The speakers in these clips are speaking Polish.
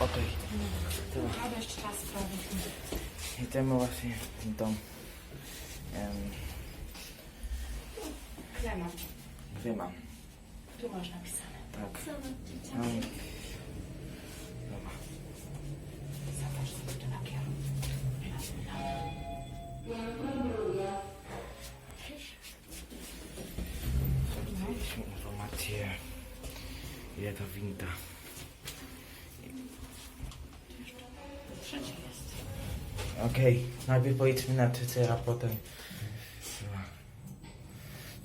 Okej. Okay. Trzeba jeszcze. I temu właśnie tą... Um, Krema. krema. Tu masz napisane. Tak. Um, dobra. Zobacz, co tu napiero. Sprawdziliśmy informację, ile to winda. Okej, najpierw pojedźmy na TC, a potem...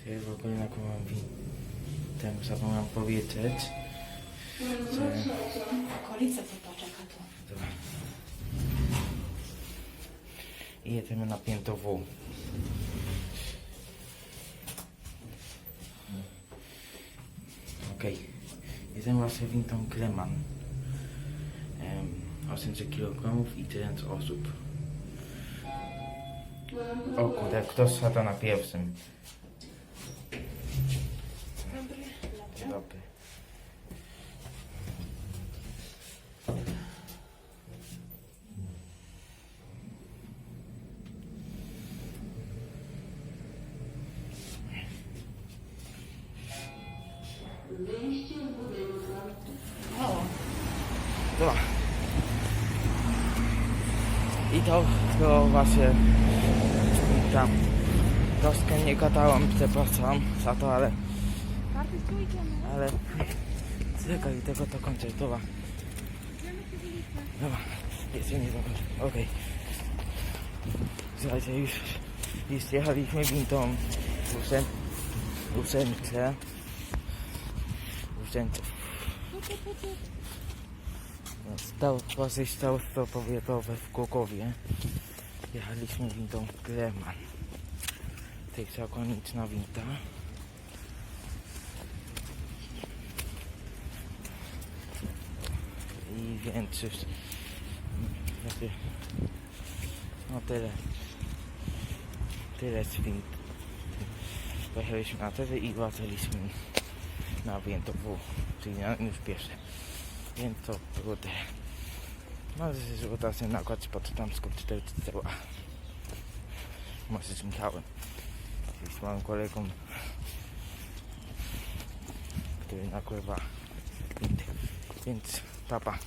Ja w ogóle na kogo mam win... Temu zapomniałem powiedzieć. Że... Okolica co poczeka tu. Dobra. I jedziemy na piętro W. Okej. Jedziemy właśnie wintą Kleman. Em, 800 kg i 1000 osób. O kurde, kto siada na pierwszym? Dobry. Dzień dobry. O, Dobra. I to, to właśnie tam troszkę nie gadałem, przepraszam za to, ale ale czekaj, tego to kończę, dobra. Dobra, jeszcze nie zakończę, okej. Słuchajcie, już, jechaliśmy wintą ósem, ósemce, ósemce. Tu, tu, tu, tu. Stał właśnie stał to powiatowe w Głogowie. Jechaliśmy. To jest okoliczna winta. I już jakby, no tyle. Tyle z wint. Pojechaliśmy na tyle i wracaliśmy na Więtowu, czyli na już pierwsze. Więc to było tyle. Może się złota się nakład pod Tamską 4 cała. Może z Michałem. Z moim kolegą, który nakływa. Więc papa.